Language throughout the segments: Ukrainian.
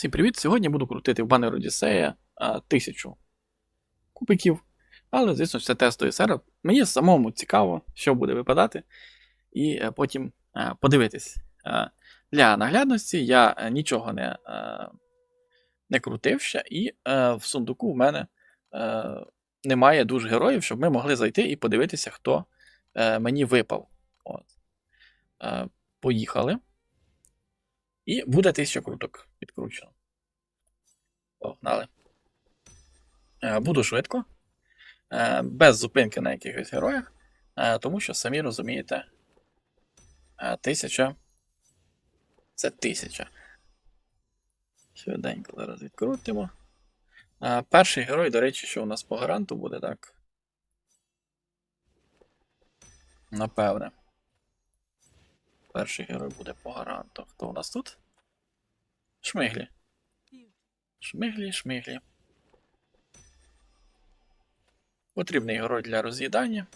Всім привіт! Сьогодні буду крутити в банер Одіссея а, тисячу кубиків. Але, звісно, це тестовий сервер. Мені самому цікаво, що буде випадати, і е, потім е, подивитись. Е, Для наглядності я нічого не, не крутив і в сундуку в мене немає душ героїв, щоб ми могли зайти і подивитися, хто мені випав. От. Поїхали. І буде 1000 круток підкручено. Погнали. Е, Буду швидко. Е, Без зупинки на якихось героях. е, Тому що, самі розумієте, тисяча. Це тисяча. Швиденько зараз відкрутимо. Перший герой, до речі, що у нас по гаранту буде, так. Напевне. Перший герой буде по гаранту. Хто у нас тут? Шмиглі. Шмиглі, шмиглі. Потрібний герой для роз'їдання.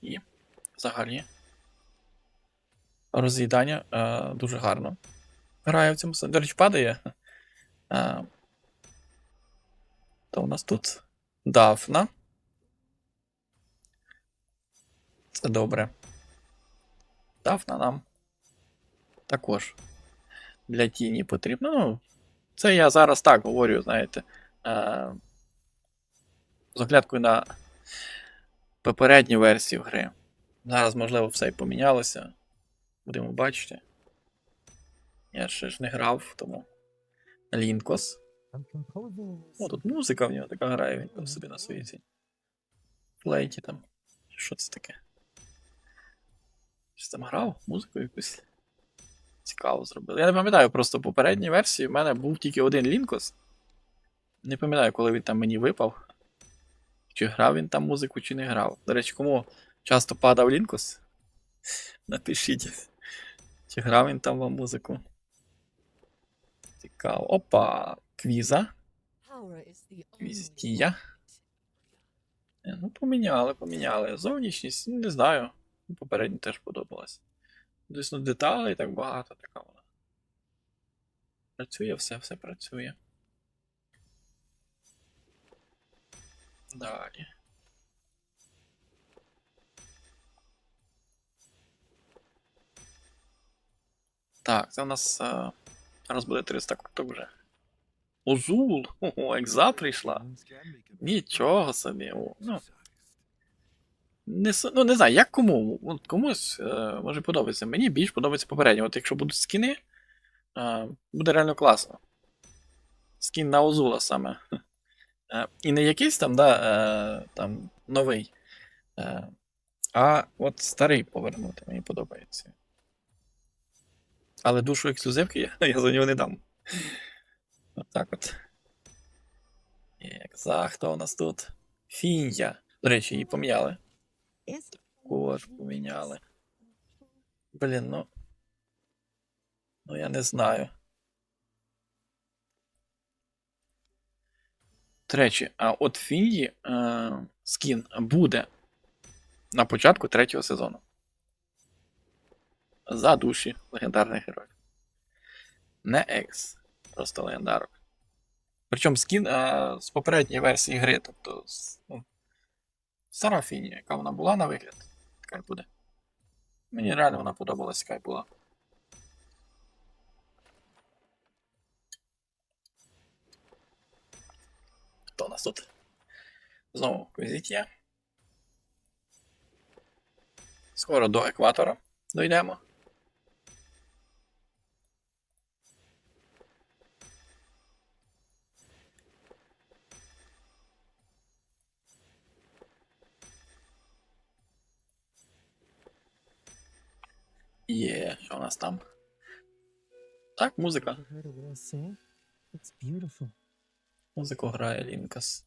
І взагалі. Роз'їдання е, дуже гарно. Грає в цьому. До речі, падає. Е, то у нас тут Дафна. Це добре. Дафна нам також для тіні потрібно. Ну, це я зараз так говорю, знаєте. Е, з оглядкою на попередню версію гри. Зараз, можливо, все і помінялося. Будемо бачити. Я ще ж не грав, тому. Лінкос. О, тут музика в нього така грає, він там собі на своїй цій флейті там. Що це таке? Щось там грав? Музику якусь. Цікаво зробили. Я не пам'ятаю, просто в попередній версії в мене був тільки один Лінкос. Не пам'ятаю, коли він там мені випав. Чи грав він там музику, чи не грав. До речі, кому часто падав Лінкос? Напишіть. Чи грав він там вам музику? Цікаво. Опа! Квіза. Квізтія. Е, Ну, поміняли, поміняли. Зовнішність, не знаю. Попередньо теж подобалось. Звісно, деталей так багато, така вона. Працює все, все працює. Далі. Так, це у нас. е, Зараз буде 300 круток вже. Озул! Ого, екза прийшла. Нічого собі. О, ну, не, ну, не знаю, як кому. Комусь е, може подобається. Мені більш подобається попередньо. От якщо будуть скіни, е, буде реально класно. Скін на Озула саме. Е, і не якийсь там, да, е, там новий. Е, а от старий повернути, мені подобається. Але душу ексклюзивки я, я за нього не дам. От так от. Екза, хто у нас тут? Фінія. До речі, її поміняли. Також поміняли. Блін, ну. Ну я не знаю. До речі, а от Фінді е, скін буде на початку третього сезону. За душі легендарних героїв. Не екс, просто легендарок. Причому скін е, з попередньої версії гри, тобто з, ну, стара Фінія, яка вона була на вигляд, така й буде. Мені реально вона подобалась, яка була. Хто у нас тут? Знову квізитія. Скоро до екватора дійдемо. Є, що у нас там? Так, музика. Музику грає Лінкас.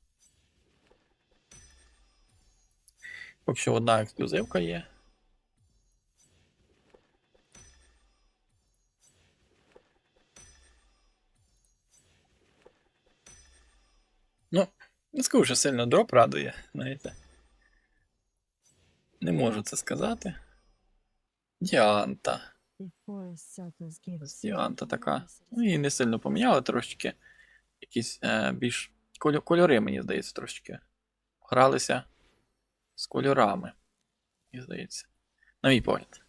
Поки що одна ексклюзивка є. Ну, не скажу, що сильно дроп радує, знаєте. Не можу це сказати. Діанта. Діанта така. Ну, її не сильно поміняли трошечки. Якісь е, більш кольо- кольори, мені здається, трошечки. Гралися з кольорами. Мені здається. На мій погляд.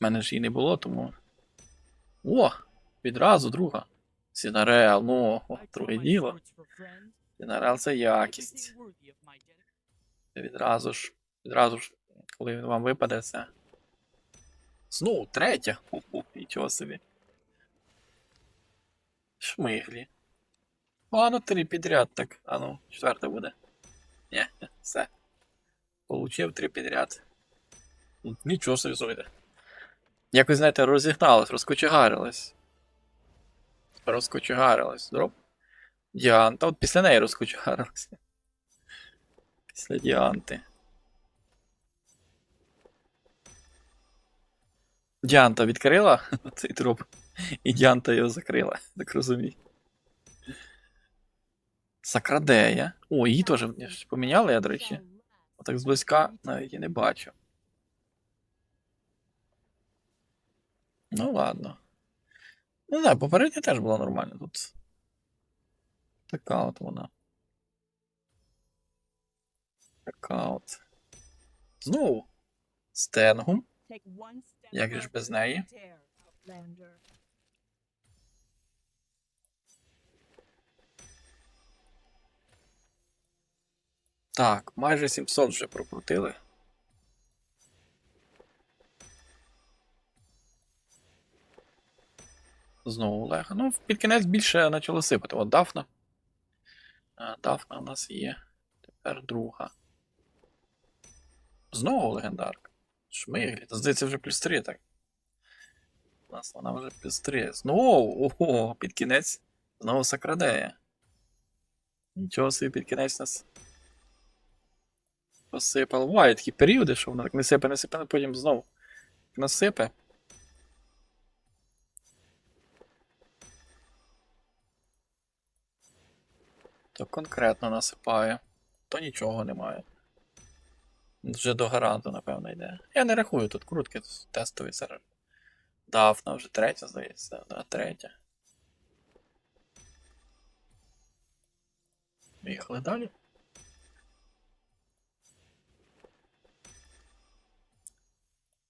У мене ж її не було, тому. О! Відразу друга. Сінарел, ну, друге діло. Сінарел це якість. Відразу ж, відразу ж, коли вам випаде, це. Знову третя. Нічого собі. Шмиглі. Ладно, три підряд, так. А ну, четверта буде. Ні, все. Получив три підряд. Ну, Нічого собі зойде. Якось, знаєте, розігналась, розкочегарилась. Розкочегарилась. Дроп. Діанта, от після неї розкочегарилася. Після Діанти. Діанта відкрила цей труп, і Діанта його закрила, так розумію. Сакрадея. О, її теж поміняли, я, до речі. Отак зблизька навіть і не бачу. Ну ладно. Ну не, попередня теж була нормальна тут. Така от вона. Така от. Знову. Стенгум. Як ж без неї? Так, майже 700 вже прокрутили. Знову Олега. Ну, під кінець більше почало сипати. От Дафна. Дафна у нас є. Тепер друга. Знову легендарка. Шмиглі. Здається, вже плюс 3, так. У нас вона вже плюс 3. Знову! Ого, під кінець. Знову Сакрадея. Нічого собі під кінець нас посипало. Буває такі періоди, що воно так не сипе, не потім знову насипе. То конкретно насипає, то нічого немає. Вже до гаранту, напевно, йде. Я не рахую тут крутки, тестовий сервер. Дафна вже третя, здається, да, третя. Поїхали далі.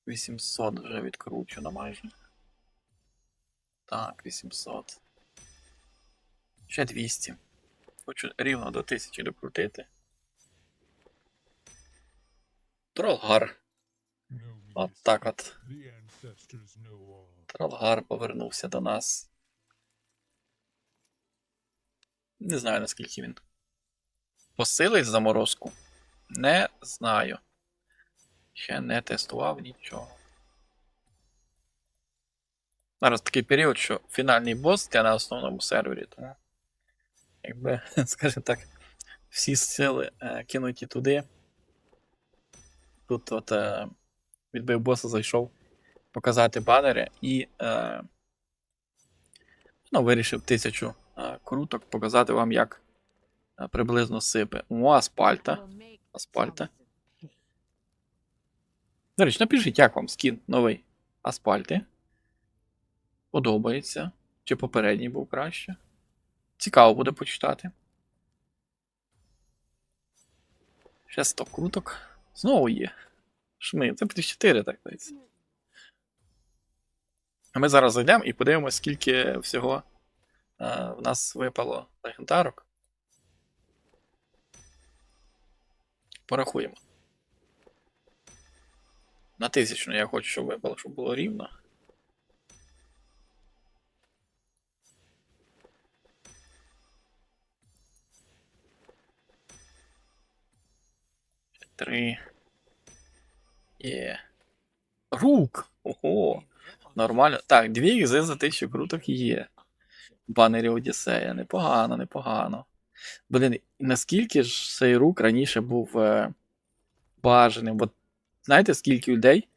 Вісімсот вже відкручено майже. Так, 800. Ще 200. Хочу рівно до 1000 докрутити. Тролгар. От так от. Тролгар повернувся до нас. Не знаю наскільки він. Посилить заморозку? Не знаю. Ще не тестував нічого. Зараз такий період, що фінальний бос я на основному сервері, тому. Якби, скажімо так, всі сили е, кинуті туди. Тут от е, відбив боса, зайшов показати банери і е, ну, вирішив тисячу е, круток показати вам, як е, приблизно сипе. О, аспальта. Аспальта. До речі, напишіть, як вам скін новий Аспальти. Подобається. Чи попередній був краще. Цікаво буде почитати. Ще 100 круток. Знову є. Шми, це плюс 4, так здається. А ми зараз зайдемо і подивимося, скільки всього а, в нас випало легендарок. Порахуємо. На тисячну я хочу, щоб випало, щоб було рівно. Три. Є. Рук! Ого! Нормально. Так, дві ікзи за тисячу круток є. Банері Одіссея. Непогано, непогано. Блін, наскільки ж цей рук раніше був е, бажаним? Бо знаєте, скільки людей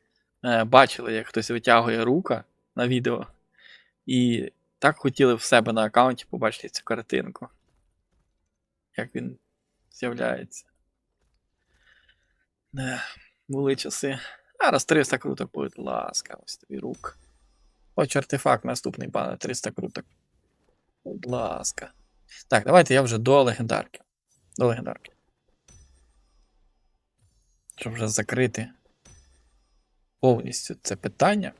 е, бачили, як хтось витягує рука на відео, і так хотіли в себе на аккаунті побачити цю картинку. Як він з'являється. Не, були часи. Зараз 300 круток, будь ласка, ось тобі рук. Хоч артефакт наступний, пане, 300 круток. Будь ласка. Так, давайте я вже до легендарки. До легендарки. Щоб вже закрити повністю це питання.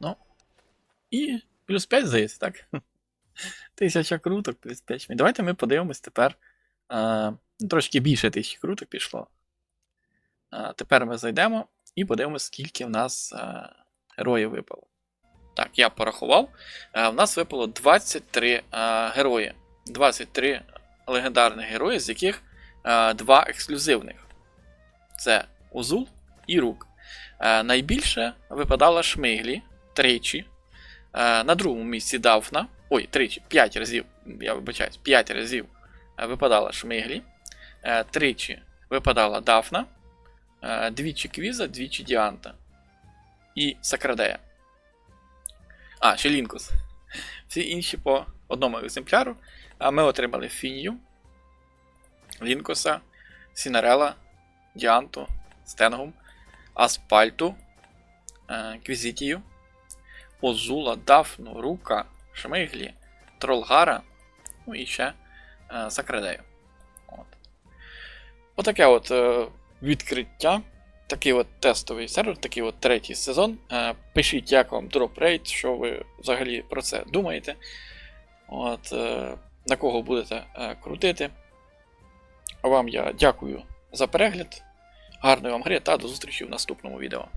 Ну. І плюс 5, здається, так? Тисяча круток, плюс 5. Давайте ми подивимось тепер. А, ну, трошки більше тисячі круток пішло. А, тепер ми зайдемо і подивимось, скільки в нас а, героїв випало. Так, я порахував. А, в нас випало 23 а, герої. 23 легендарних герої, з яких а, два ексклюзивних. Це Узул і Рук. А, найбільше випадала Шмиглі тричі. Е, На другому місці Дафна. Ой, тричі, 5 разів, я вибачаюсь, 5 разів е, випадала Шмиглі. Е, Тричі випадала Дафна. Двічі Квіза, двічі Діанта. І Сакрадея. А, ще Лінкус. Всі інші по одному екземпляру. А Ми отримали Фінію, Лінкуса, Сінарела, Діанту, Стенгум, Аспальту, Квізітію. Озула, Дафну, Рука, Шмиглі, Тролгара, ну і ще е, Сакредею. От. Отаке от е, відкриття. Такий от тестовий сервер, такий от третій сезон. Е, пишіть, як вам Rate, що ви взагалі про це думаєте. От, е, на кого будете е, крутити. Вам я дякую за перегляд. Гарної вам гри та до зустрічі в наступному відео.